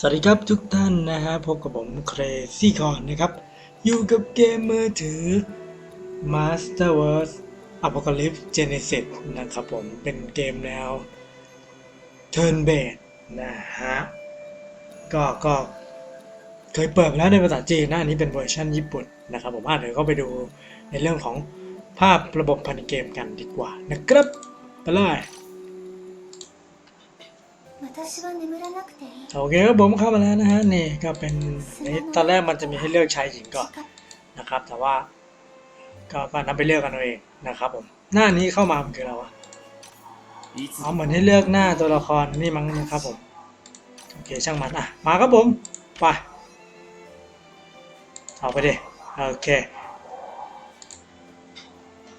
สวัสดีครับทุกท่านนะฮะพบกับผมเครซี่คอนนะครับ อยู่กับเกมมือถือ Masterverse Apocalypse Genesis นะครับผมเป็นเกมแนว Turn Based นะฮะ ก็ก็เคยเปิดแล้วในภาษาจีนนะ อันนี้เป็นเวอร์ชันญี่ปุ่นนะครับผมอะเดี๋ยวก็ไปดูในเรื่องของภาพระบบภายในเกมกันดีกว่านะครับ ไปเลย โอเคครับผมเข้ามาแล้วนะฮะนี่ก็เป็นนี่ตอนแรกมันจะมีให้เลือกชายหญิงก่อนนะครับ แต่ว่าก็ก็นำไปเลือกกันเอาเองนะครับผมหน้านี้เข้ามามันคืออะไรวะอ๋อเหมือนให้เลือกหน้าตัวละครนี่มั้งนะครับผมโอเคช่างมันอะมาครับผมไปเอาไปดิโอเค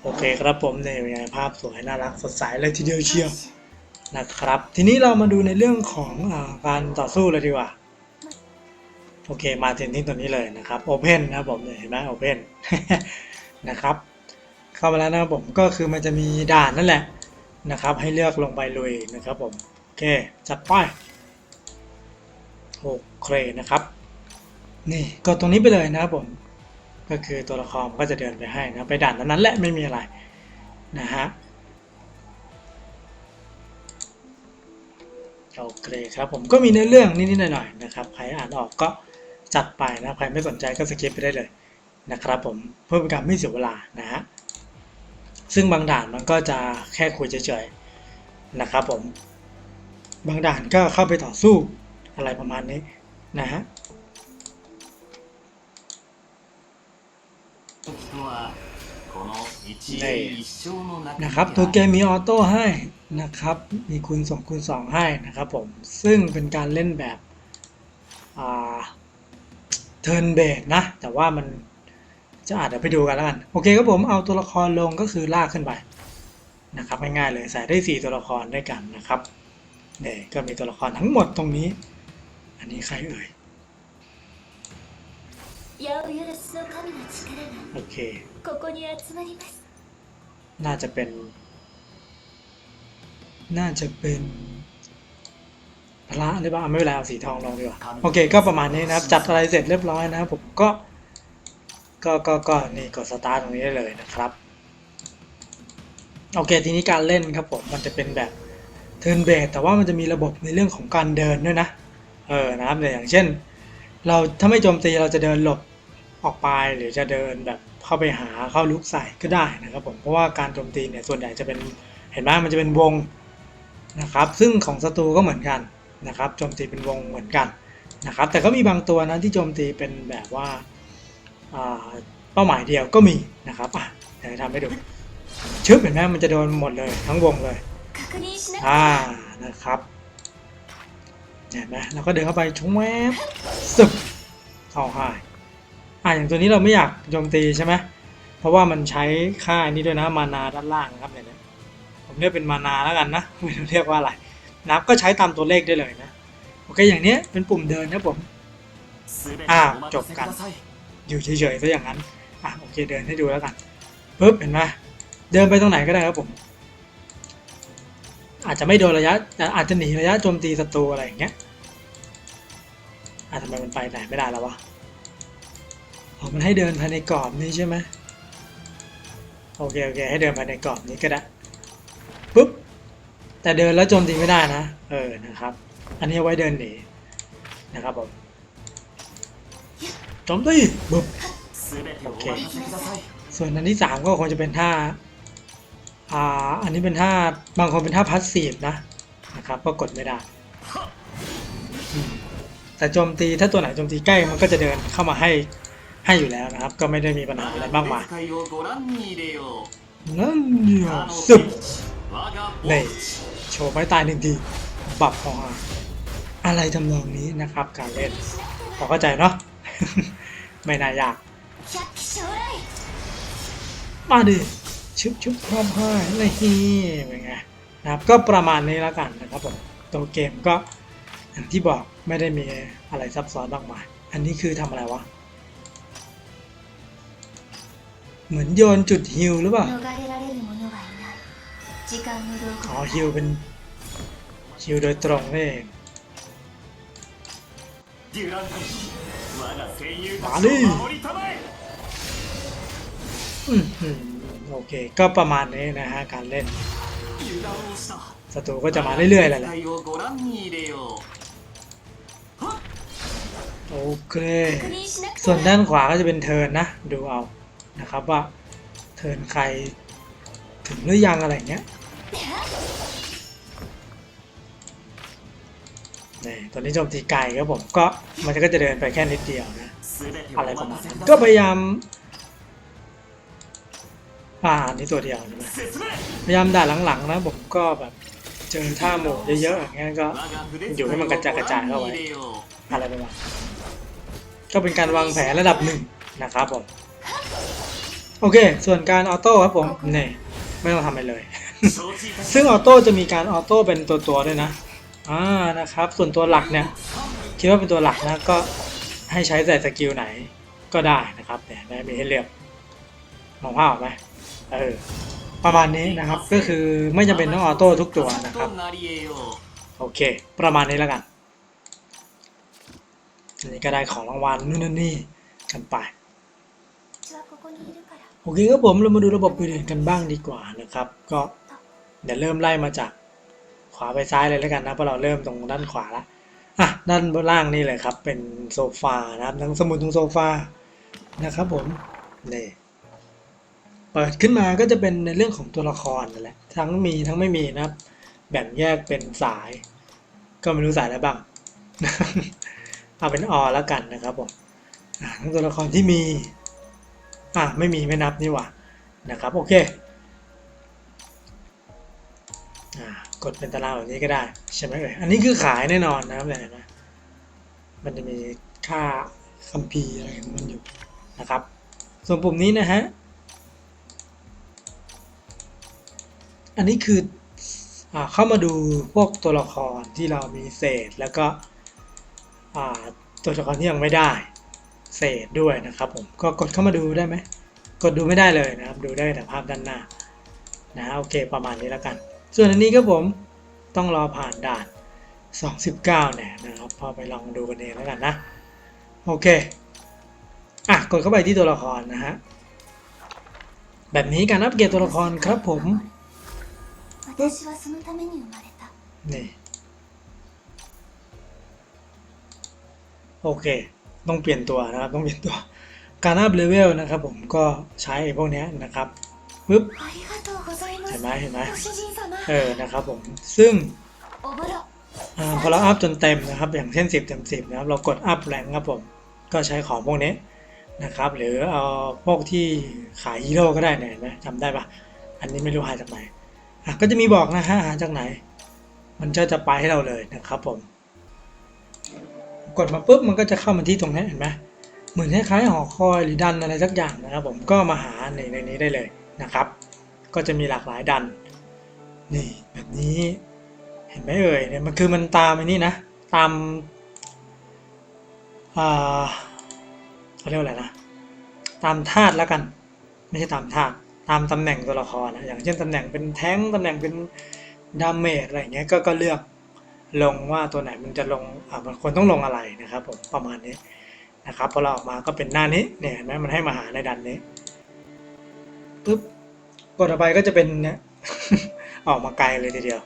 โอเคครับผมเนี่ยเป็นไงภาพสวยน่ารักสดใสเลยทีเดียวเชียว นะครับ ทีนี้เรามาดูในเรื่องของอการต่อสู้เลยดีกว่า โอเค มาถึงที่ตัวนี้เลยนะครับ Open นะครับผมเห็นไหม Open นะครับ เข้ามาแล้วนะครับผมก็คือมันจะมีด่านนั่นแหละนะครับ ให้เลือกลงไปลุยนะครับผม โอเค จัดไปโอเคนะครับ นี่กดตรงนี้ไปเลยนะครับผม ก็คือตัวละครก็จะเดินไปให้นะ ไปด่านนั้นแหละไม่มีอะไรนะฮะ โอเคครับผมก็มีเนื้อเรื่องนิดๆหน่อยๆนะครับใครอ่านออกก็จัดไปนะใครไม่สนใจก็สกิปไปได้เลยนะครับผมเพื่อเป็นการไม่เสียเวลานะฮะซึ่งบางด่านมันก็จะแค่คุยเฉยๆนะครับผมบางด่านก็เข้าไปต่อสู้อะไรประมาณนี้นะฮะこの ในนะครับตัวเกมมีออโต้ให้นะครับ มีคูณสองคูณสองให้นะครับผม ซึ่งเป็นการเล่นแบบเทิร์นเบดนะ แต่ว่ามันจะอาจจะไปดูกันแล้วกัน โอเคครับผมเอาตัวละครลงก็คือลากขึ้นไปนะครับง่ายๆเลยใส่ได้ 4 ตัวละครด้วยกันนะครับเนี่ยก็มีตัวละครทั้งหมดตรงนี้ อันนี้ใครเอ่ยโอเค น่าจะเป็น น่าจะเป็นพระหรือเปล่าไม่เป็นไรเอาสีทองลงดีกว่าโอเคก็ประมาณนี้นะครับ จัดอะไรเสร็จเรียบร้อยนะครับผมก็ ก็ก็ก็นี่กดสตาร์ทตรงนี้ได้เลยนะครับโอเคทีนี้การเล่นครับผมมันจะเป็นแบบเทิร์นเบสแต่ว่ามันจะมีระบบในเรื่องของการเดินด้วยนะเออนะครับเนี่ยอย่างเช่น เราถ้าไม่โจมตีเราจะเดินหลบออกไปหรือจะเดินแบบ เข้าไปหาเข้าลุกใส่ก็ได้นะครับผมเพราะว่าการโจมตีเนี่ยส่วนใหญ่จะเป็นเห็นไหมมันจะเป็นวงนะครับซึ่งของศัตรูก็เหมือนกันนะครับโจมตีเป็นวงเหมือนกันนะครับแต่ก็มีบางตัวนะที่โจมตีเป็นแบบว่าเป้าหมายเดียวก็มีนะครับอะเดี๋ยวทำให้ดูชึบเห็นไหมมันจะโดนหมดเลยทั้งวงเลยอ่านะครับเห็นไหมเราก็เดินเข้าไปชงแวบสึบเข้าหาย อ่าอย่างตัวนี้เราไม่อยากโจมตีใช่ไหมเพราะว่ามันใช้ค่านี้ด้วยนะมานาด้านล่างครับเนี่ยผมเรียกเป็นมานาแล้วกันนะไม่รู้เรียกว่าอะไรนับก็ใช้ตามตัวเลขได้เลยนะโอเคอย่างเนี้ยเป็นปุ่มเดินนะผมอ่าจบกัน อยู่เฉยๆซะอย่างนั้นอ่าโอเคเดินให้ดูแล้วกันปึ๊บเห็นไหมเดินไปตรงไหนก็ได้ครับผม อาจจะไม่โดนระยะอาจจะหนีระยะโจมตีศัตรูอะไรอย่างเงี้ยอ่าทำไมมันไปไหนไม่ได้แล้ววะ มันให้เดินภายในกรอบนี้ใช่ไหมโอเคโอเคให้เดินภายในกรอบนี้ก็ได้ปุ๊บแต่เดินแล้วโจมตีไม่ได้นะ เออนะครับ อันนี้ไว้เดินหนีนะครับผมโจมตีปุ๊บโอเคส่วนอันที่สามก็คงจะเป็นท่าอ่าอันนี้เป็นท่าบางคนเป็นท่าพัสซีฟนะนะครับก็กดไม่ได้แต่โจมตีถ้าตัวไหนโจมตีใกล้มันก็จะเดินเข้ามาให้ ให้อยู่แล้วนะครับ ก็ไม่ได้มีปัญหาอะไรมากมายนั่นเนี่ยซึบในโชว์ไม้ตายหนึ่งทีบับของอะไรทำนองนี้นะครับ การเล่นพอเข้าใจเนาะไม่น่ายาก มาดิชุบชุบพร้อมให้าเลยฮีเป็นไงนะครับก็ประมาณนี้แล้วกันนะครับผมตัวเกมก็อย่างที่บอกไม่ได้มีอะไรซับซ้อนมากมาย อันนี้คือทำอะไรวะ เหมือนโยนจุดฮิวหรือเปล่าขอฮิวเป็นฮิวโดยตรงนี่เองมาดิโอเค ก็ประมาณนี้นะฮะ การเล่นศัตรูก็จะมาเรื่อยๆแหละโอเค ส่วนด้านขวาก็จะเป็นเทินนะ ดูเอา นะครับว่าเทินใครถึงหรือยังอะไรเงี้ยนี่ตอนนี้โจมตีไกลครับผมก็มันก็จะเดินไปแค่นิดเดียวนะอะไรประมาณนั้นก็พยายามป่านี่ตัวเดียวใช่ไหมพยายามด่าหลังๆนะผมก็แบบเจอท่าหมูเยอะๆอย่างเงี้ยก็อยู่ให้มันกระจายกระจายเข้าไว้อะไรประมาณก็เป็นการวางแผนระดับหนึ่งนะครับผม โอเค ส่วนการออโต้ครับผมเนี่ยไม่ต้องทำอะไรเลย ซึ่งออโต้จะมีการออโต้เป็นตัวตัวด้วยนะอ่านะครับ ส่วนตัวหลักเนี่ย คิดว่าเป็นตัวหลักนะก็ให้ใช้แต่สกิลไหนก็ได้นะครับแต่ไม่มีให้เลือกมองภาพออกไหมเออประมาณนี้นะครับก็คือไม่จำเป็นต้องออโต้ทุกตัวนะครับโอเค ประมาณนี้แล้วกันอันนี้ก็ได้ของรางวัลนู่นนี่กันไป โอเคครับผมเรามาดูระบบอื่นๆกันบ้างดีกว่านะครับ ก็เดี๋ยวเริ่มไล่มาจากขวาไปซ้ายเลยแล้วกันนะเพราะเราเริ่มตรงด้านขวาละอะด้านบนล่างนี่เลยครับ เป็นโซฟานะครับทั้งสมุดตรงโซฟานะครับผมนี่เปิดขึ้นมาก็จะเป็นในเรื่องของตัวละครนั่นแหละทั้งมีทั้งไม่มีนะครับ แบ่งแยกเป็นสาย ก็ไม่รู้สายอะไรบ้างเอาเป็นออแล้วกันนะครับผมทั้งตัวละครที่มี อะไม่มีไม่นับนี่หว่านะครับโอเคอ่ากดเป็นตารางแบบนี้ก็ได้ใช่ไหมเอ่ยอันนี้คือขายแน่นอนนะครับเนี่ยเนไหมมันจะมีค่าคัมภีร์อะไรของมันอยู่นะครับ ส่วนปุ่มนี้นะฮะอันนี้คืออ่าเข้ามาดูพวกตัวละครที่เรามีเศษแล้วก็อ่าตัวละครที่ยังไม่ได้ เศษด้วยนะครับผมก็กดเข้ามาดูได้ไหมกดดูไม่ได้เลยนะครับ ดูได้แต่ภาพด้านหน้านะโอเคประมาณนี้แล้วกัน ส่วนอันนี้ก็ผมต้องรอผ่านด่าน 29เนี่ยนะครับพอไปลองดูกันเองแล้วกันนะโอเคอะกดเข้าไปที่ตัวละครนะฮะแบบนี้การอัปเกรดตัวละครครับผมนี่โอเค ต้องเปลี่ยนตัวนะครับต้องเปลี่ยนตัวการอัพเลเวลนะครับผมก็ใช้พวกนี้นะครับปึ๊บเห็นไหมเห็นไหมเออนะครับผมซึ่งพอเราอัพจนเต็มนะครับ อย่างเช่น 10เต็ม10นะครับเรากดอัพแรงครับผมก็ใช้ของพวกนี้นะครับหรือเอาพวกที่ขายฮีโร่ก็ได้เนี่ยนะจำได้ปะอันนี้ไม่รู้หาจากไหนก็จะมีบอกนะฮะหาจากไหน มันจะจะไปให้เราเลยนะครับผม กดมาปุ๊บมันก็จะเข้ามาที่ตรงนี้เห็นไหมเหมือนคล้ายๆหอคอยหรือดันอะไรสักอย่างนะครับผมก็มาหาในในนี้ได้เลยนะครับ ก็จะมีหลากหลายดันนี่แบบนี้เห็นไหมเอ่ยเนี่ยมันคือมันตามไอ้นี่นะตามอ่าเขาเรียกว่าอะไรนะตามธาตุแล้วกัน ไม่ใช่ตามธาตุตามตำแหน่งตัวละครนะอย่างเช่นตำแหน่งเป็นแท้งตำแหน่งเป็นดาเมจอะไรเงี้ยก็ก็เลือก ลงว่าตัวไหนมันจะลงอ่ามันควรต้องลงอะไรนะครับผมประมาณนี้นะครับพอเราออกมาก็เป็นหน้านี้เนี่ยเห็นไหมมันให้มาหาในดันนี้ปุ๊บกดไปก็จะเป็นเนี่ยออกมาไกลเลยทีเดียว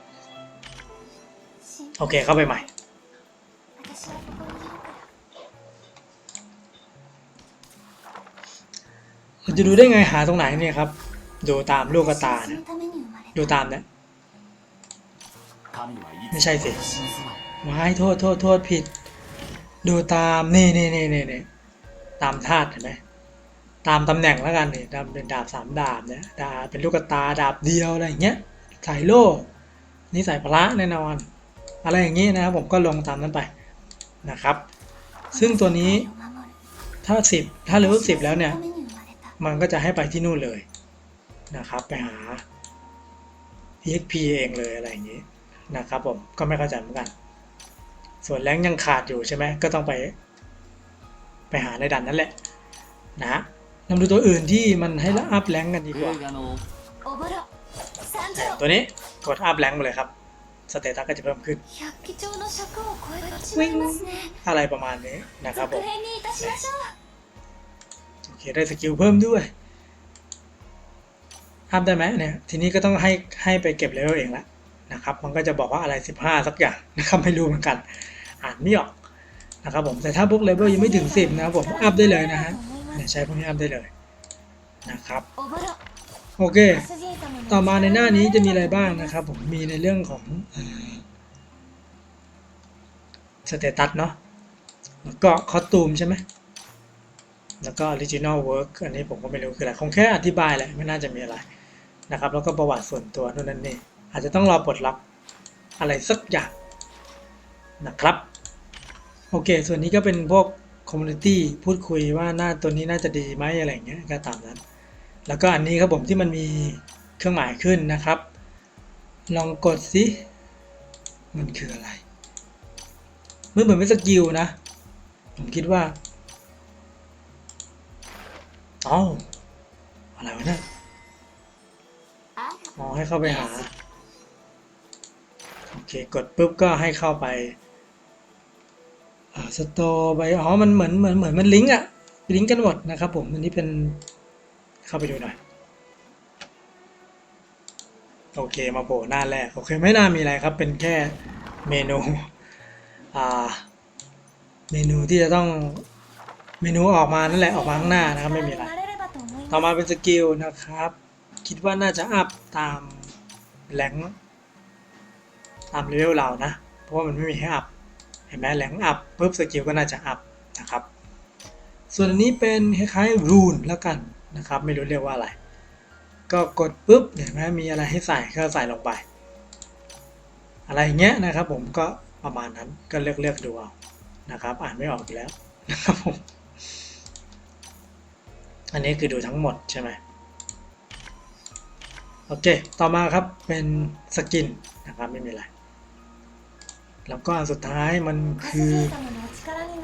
โอเคเข้าไปใหม่เราจะดูได้ไงหาตรงไหนเนี่ยครับ ดูตามลูกตาเนี่ดูตามเนี่ย ไม่ใช่สิวายโทษโทษโทษผิด ดูตามนี่นี่นี่นี่นี่ตามธาตุเห็นไหมตามตำแหน่งแล้วกันนี่ดาบเป็นดาบสามดาบเนี่ยดาบเป็นลูกตาดาบเดียวอะไรอย่างเงี้ยสายโล่นี่สายพระแน่นอน อะไรอย่างงี้นะครับผมก็ลงตามนั้นไปนะครับ ซึ่งตัวนี้ถ้าสิบถ้าเลเวลสิบแล้วเนี่ย มันก็จะให้ไปที่นู่นเลยนะครับ ไปหา EXP เองเลยอะไรอย่างนี้ นะครับผมก็ไม่เข้าใจเหมือนกัน ส่วนแรงยังขาดอยู่ใช่ไหมก็ต้องไป ไปหาในดันนั่นแหละนะฮะนำดูตัวอื่นที่มันให้ละอัพแรงกันดีกว่า ตัวนี้กดอัพแรงไปเลยครับสเตตัสก็จะเพิ่มขึ้นอะไรประมาณนี้นะครับผมโอเคได้สกิลเพิ่มด้วยอัพได้ไหมเนี่ยทีนี้ก็ต้องให้ให้ไปเก็บเลเวลเองละะครับ มันก็จะบอกว่าอะไร 15 สักอย่างนะครับไม่รู้เหมือนกัน อ่านไม่ออกนะครับผมแต่ถ้าพวกเลเวลยังไม่ถึง 10 นะครับผมอัพได้เลยนะฮะใช้พวกนี้อัพได้เลยนะครับโอเค ต่อมาในหน้านี้จะมีอะไรบ้างนะครับผมมีในเรื่องของสเตตัสเนาะแล้วก็คอสตูมใช่ไหมแล้วก็ออริจินอลเวิร์กอันนี้ผมก็ไม่รู้คืออะไร คงแค่อธิบายแหละไม่น่าจะมีอะไรนะครับ แล้วก็ประวัติส่วนตัวนู่นนั่นนี่ อาจจะต้องรอปลดล็อกอะไรสักอย่างนะครับ โอเค ส่วนนี้ก็เป็นพวกคอมมูนิตี้พูดคุยว่าหน้าตัวนี้น่าจะดีไหมอะไรเงี้ยก็ตามนั้น แล้วก็อันนี้ครับผมที่มันมีเครื่องหมายขึ้นนะครับ ลองกดสิมันคืออะไรมันเหมือนเป็นสกิลนะ ผมคิดว่าอ๋ออะไรวะเนี่ยอ๋อให้เข้าไปหา คกดปุ๊บก็ให้เข้าไปสตอร์ไปอ๋อมันเหมือนเหมือนเหมือนมันลิงก์อะลิงก์กันหมดนะครับผมอันนี้เป็นเข้าไปดูหน่อยโอเคมาโผล่หน้าแรกโอเคไม่น่ามีอะไรครับเป็นแค่เมนูอ่าเมนูที่จะต้องเมนูออกมานั่นแหละออกมาข้างหน้านะครับไม่มีอะไรต่อมาเป็นสกิลนะครับ คิดว่าน่าจะอัพตามแหลง ตามเลเวลเรานะ เพราะว่ามันไม่มีให้อัพเห็นไหมแรงอัพปุ๊บสกิลก็น่าจะอัพนะครับ ส่วนอันนี้เป็นคล้ายๆรูนแล้วกันนะครับ ไม่รู้เรียกว่าอะไร ก็กดปุ๊บเห็นไหมมีอะไรให้ใส่ก็ใส่ลงไป อะไรเงี้ยนะครับ ผมก็ประมาณนั้นก็เลือกเลือกดูเอานะครับ อ่านไม่ออกอีกแล้วนะครับผมอันนี้คือดูทั้งหมดใช่ไหมโอเค ต่อมาครับเป็นสกินนะครับไม่มีอะไร แล้วก็สุดท้ายมันคือ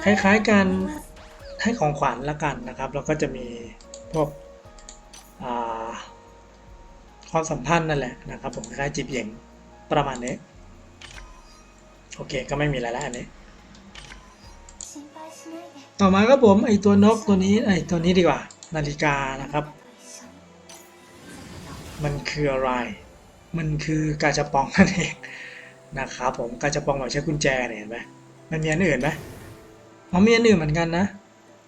คล้ายๆการให้ของขวัญละกันนะครับแล้วก็จะมีพวกความสัมพันธ์นั่นแหละนะครับผมคล้ายจีบหญิงประมาณนี้ โอเคก็ไม่มีอะไรแล้วอันนี้ ต่อมาครับผมไอตัวนกตัวนี้ไอตัวนี้ดีกว่า นาฬิกานะครับ มันคืออะไร มันคือกาชาปองนั่นเอง นะครับผมกาจะปองแบบใช้กุญแจเนี่ยเห็นไหมมันมีอันอื่นไหมอ๋อมีอันอื่นเหมือนกันนะ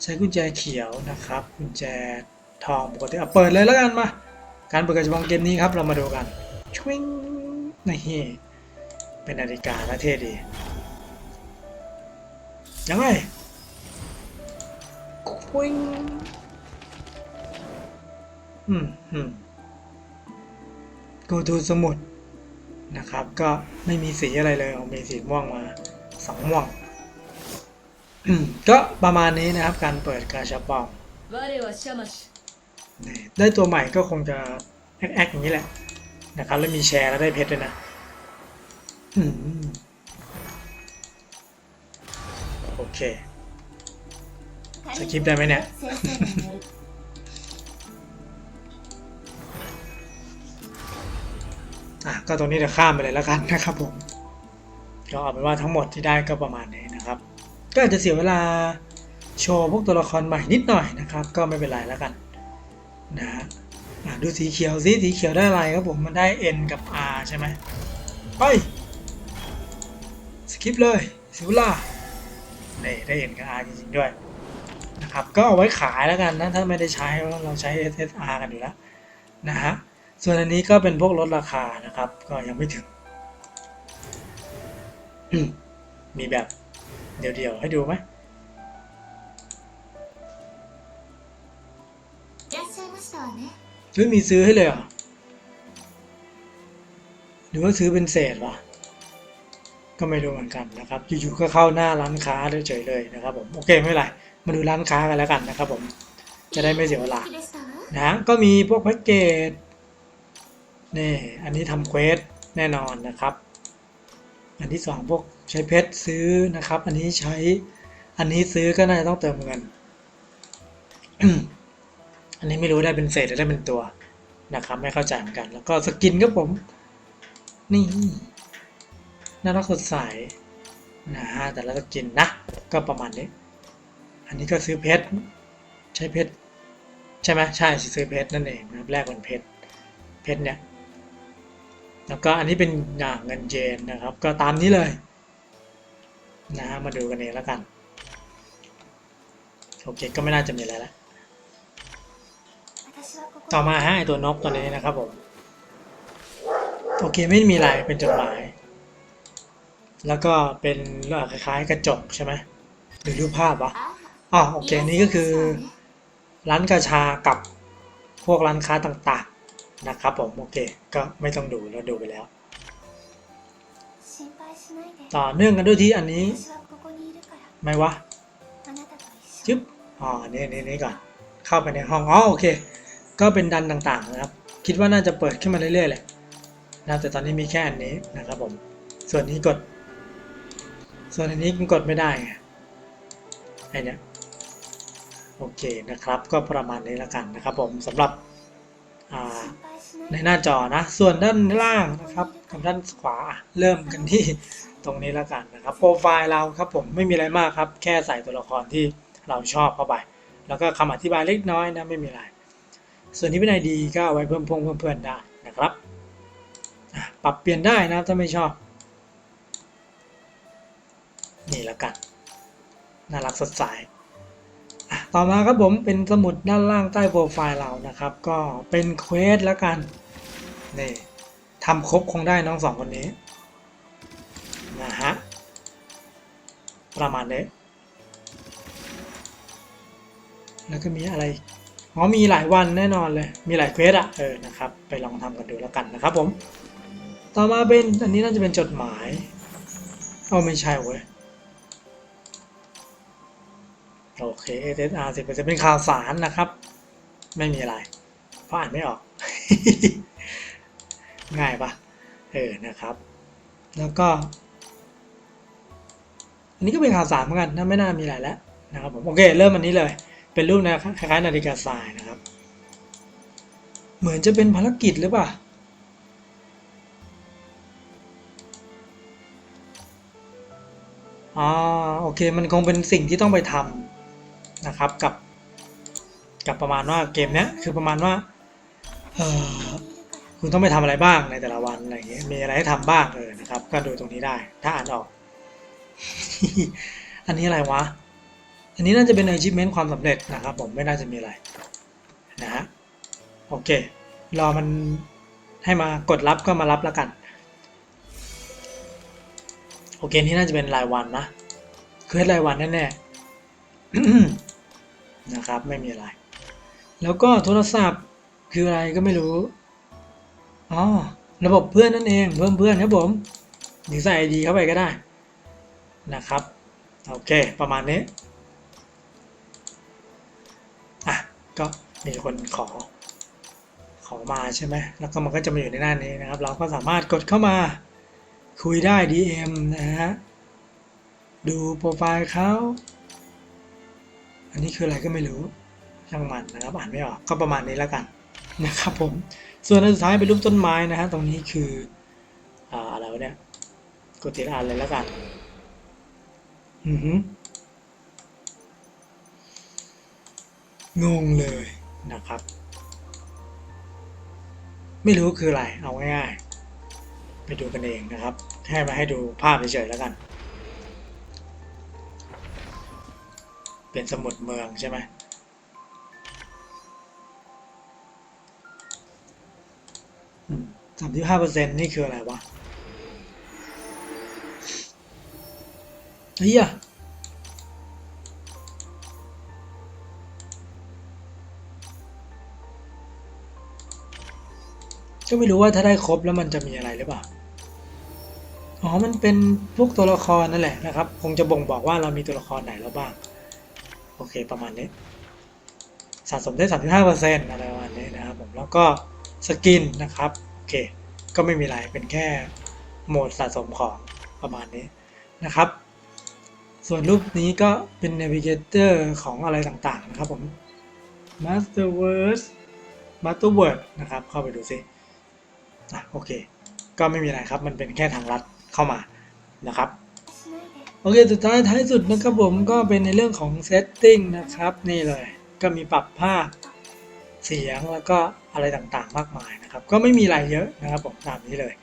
ใช้กุญแจเขียวนะครับกุญแจทองปกติเอาเปิดเลยแล้วกันมา การเปิดกาจะปองเกมนี้ครับเรามาดูกันชวิงนี่เป็นนาฬิกาและเท่ดียังไงควิงอืมอืม go to สมุด นะครับ ก็ไม่มีสีอะไรเลยเอามีสีม่วงมาสองม่วง ก็ประมาณนี้นะครับการเปิดกาชาปองได้ตัวใหม่ก็คงจะแอ๊ๆอย่างนี้แหละนะครับ แล้วมีแชร์แล้วได้เพชรด้วยนะโอเคสกิปได้ไหมเนี่ย ก็ตรงนี้เดี๋ยวข้ามไปเลยแล้วกันนะครับผมก็เอาเป็นว่าทั้งหมดที่ได้ก็ประมาณนี้นะครับ ก็อาจจะเสียเวลาโชว์พวกตัวละครใหม่นิดหน่อยนะครับ ก็ไม่เป็นไรแล้วกันนะฮะดูสีเขียวสิสีเขียวได้อะไรครับผมมันได้ N กับ R ใช่ไหมไปสกิปเลยเสิเวลานี่ได้ N กับ R จริงๆด้วยนะครับก็เอาไว้ขายแล้วกันนะถ้าไม่ได้ใช้เราะเราใช้ SSR กันอยู่แล้วนะฮะ ส่วนอันนี้ก็เป็นพวกลดราคานะครับ ก็ยังไม่ถึง มีแบบเดี่ยวๆให้ดูไหมหรือมีซื้อให้เลยเหรอหรือว่าซื้อเป็นเศษวะก็ไม่รู้เหมือนกันนะครับ อยู่ๆก็เข้าหน้าร้านค้าเฉยๆเลยนะครับผม โอเคไม่เป็นไร มาดูร้านค้ากันแล้วกันนะครับผม จะได้ไม่เสียเวลา นะ ก็มีพวกแพ็กเกจ นี่อันนี้ทำเควสแน่นอนนะครับ อันที่สองพวกใช้เพชรซื้อนะครับ อันนี้ใช้อันนี้ซื้อก็น่าจะต้องเติมเงิน อันนี้ไม่รู้ได้เป็นเศษหรือได้เป็นตัวนะครับ ไม่เข้าใจเหมือนกัน แล้วก็สกินครับผม นี่น่ารักสดใสนะฮะแต่ละสกินนะ ก็ประมาณนี้ อันนี้ก็ซื้อเพชรใช้เพชรใช่ไหมใช่ซื้อเพชรนั่นเองนะครับแลกเป็นเพชรเพชรเนี่ย แล้วก็อันนี้เป็นอย่างเงินเยนนะครับ ก็ตามนี้เลยนะฮะมาดูกันเองแล้วกันโอเคก็ไม่น่าจะมีอะไรแล้วต่อมาฮะไอตัวนกตัวนี้นะครับผมโอเคไม่มีลายเป็นจดหมาย แล้วก็เป็นคล้ายๆกระจกใช่ไหมหรือรูปภาพวะอ๋อโอเคนี้ก็คือ ร้านกาชากับพวกร้านค้าต่าง นะครับผมโอเค ก็ไม่ต้องดูเราดูไปแล้ว ต่อเนื่องกันด้วยที่อันนี้ไม่วะจึ๊บอ๋อนี่นี่นี่ก่อนเข้าไปในห้องอ๋อโอเค ก็เป็นดันต่างๆนะครับ คิดว่าน่าจะเปิดขึ้นมาเรื่อยๆแหละนะแต่ตอนนี้มีแค่อันนี้นะครับผม ส่วนนี้กด ส่วนอันนี้กดไม่ได้ไงไอเนี้ยโอเคนะครับ ก็ประมาณนี้แล้วกันนะครับผมสำหรับอ่า ในหน้าจอนะ ส่วนด้านล่างนะครับกับด้านขวาเริ่มกันที่ตรงนี้แล้วกันนะครับโปรไฟล์เราครับผมไม่มีอะไรมากครับ แค่ใส่ตัวละครที่เราชอบเข้าไป แล้วก็คำอธิบายเล็กน้อยนะไม่มีอะไร ส่วนที่เป็นไอดีก็เอาไว้เพิ่มพงเพื่อนได้นะครับปรับเปลี่ยนได้นะถ้าไม่ชอบ นี่แล้วกันน่ารักสดใสต่อมาครับผมเป็นสมุดด้านล่างใต้โปรไฟล์เรานะครับ ก็เป็นเควสแล้วกัน นี่ทำครบคงได้น้องสองคนนี้นะฮะประมาณนี้แล้วก็มีอะไรอ๋อมีหลายวันแน่นอนเลย มีหลายเควสอะเออนะครับ ไปลองทำกันดูแล้วกันนะครับผม ต่อมาเป็นอันนี้น่าจะเป็นจดหมาย เอาไม่ใช่เว้ย โอเค SSR 10%เป็นข่าวสารนะครับ ไม่มีอะไร เพราะอ่านไม่ออก ง่ายปะเออนะครับ แล้วก็ อันนี้ก็เป็นข่าวสารเหมือนกันน่าไม่น่ามีอะไรแล้วนะครับผมโอเคเริ่มอันนี้เลย เป็นรูปนะคล้ายๆนาฬิกาทรายนะครับ เหมือนจะเป็นภารกิจหรือเปล่าอ๋อโอเคมันคงเป็นสิ่งที่ต้องไปทำนะครับกับ กับประมาณว่าเกมเนี้ยคือประมาณว่าเออ คุณต้องไปทำอะไรบ้างในแต่ละวันอะไรอย่างเงี้ยมีอะไรให้ทำบ้างเออนะครับ ก็ดูตรงนี้ได้ ถ้าอ่านออก อันนี้อะไรวะ อันนี้น่าจะเป็น achievement ความสำเร็จนะครับ ผมไม่น่าจะมีอะไรนะฮะโอเค รอมันให้มากดรับก็มารับแล้วกัน โอเคนี่น่าจะเป็นรายวันนะคือรายวันแน่ๆนะครับ ไม่มีอะไร แล้วก็โทรศัพท์คืออะไรก็ไม่รู้ อ๋อระบบเพื่อนนั่นเองเพิ่มเพื่อนครับผมหรือใส่ ID เข้าไปก็ได้นะครับโอเคประมาณนี้อะก็มีคนขอขอมาใช่ไหมแล้วก็มันก็จะมาอยู่ในหน้านี้นะครับ เราก็สามารถกดเข้ามาคุยได้ DM นะฮะดูโปรไฟล์เขาอันนี้คืออะไรก็ไม่รู้ช่างมันนะครับอ่านไม่ออกก็ประมาณนี้แล้วกัน นะครับผม ส่วนอันสุดท้ายเป็นรูปต้นไม้นะฮะตรงนี้คืออ่าอะไรเนี่ยกดติดอ่านเลยแล้วกัน อือหืงงเลยนะครับ ไม่รู้คืออะไร เอาง่ายๆ ไปดูกันเองนะครับแค่มาให้ดูภาพเฉยๆแล้วกัน เป็นสมุดเมืองใช่ไหม สามสิบห้าเปอร์เซ็นต์นี่คืออะไรวะเฮียก็ไม่รู้ว่าถ้าได้ครบแล้วมันจะมีอะไรหรือเปล่า อ๋อ มันเป็นพวกตัวละครนั่นแหละนะครับ คงจะบ่งบอกว่าเรามีตัวละครไหนแล้วบ้าง โอเค ประมาณนี้ สะสมได้35%อะไรประมาณนี้นะครับผม แล้วก็ สกินนะครับโอเคก็ไม่มีอะไรเป็นแค่โหมดสะสมของประมาณนี้นะครับ ส่วนรูปนี้ก็เป็น Navigator ของอะไรต่างๆนะครับผม Masterwords Masterword นะครับเข้าไปดูซิโอเค ก็ไม่มีอะไรครับ มันเป็นแค่ทางลัดเข้ามานะครับโอเค สุดท้ายท้ายสุดนะครับผมก็เป็นในเรื่องของ Setting นะครับ นี่เลยก็มีปรับภาพเสียงแล้วก็ อะไรต่างๆ มากมายนะครับ ก็ไม่มีอะไรเยอะนะครับผมตามนี้เลย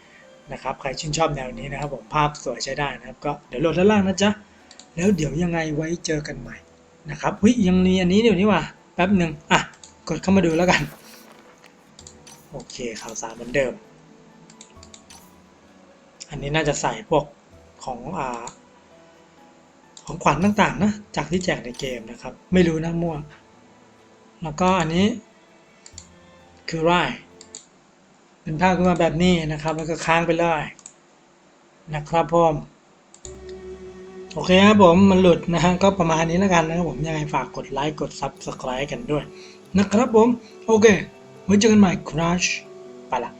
นะครับ ใครชื่นชอบแนวนี้นะครับ ผมภาพสวยใช้ได้นะครับ ก็เดี๋ยวโหลดด้านล่างนะจ๊ะ แล้วเดี๋ยวยังไงไว้เจอกันใหม่นะครับเฮ้ยยังมีอันนี้เดี๋ยวนี้ว่ะแป๊บหนึ่งอะกดเข้ามาดูแล้วกัน โอเคข่าวสารเหมือนเดิม อันนี้น่าจะใส่พวกของอ่าของขวัญต่างๆนะจากที่แจกในเกมนะครับ ไม่รู้นะมั่วแล้วก็อันนี้ คือไรเป็นภาพขึ้นมาแบบนี้นะครับ แล้วก็ค้างไปเลยนะครับผมโอเคครับผมมันหลุดนะฮะก็ประมาณนี้แล้วกันนะครับผมยังไงฝากกดไลค์กด Subscribe กันด้วย นะครับผม โอเคไว้เจอกันใหม่ครัชไปละ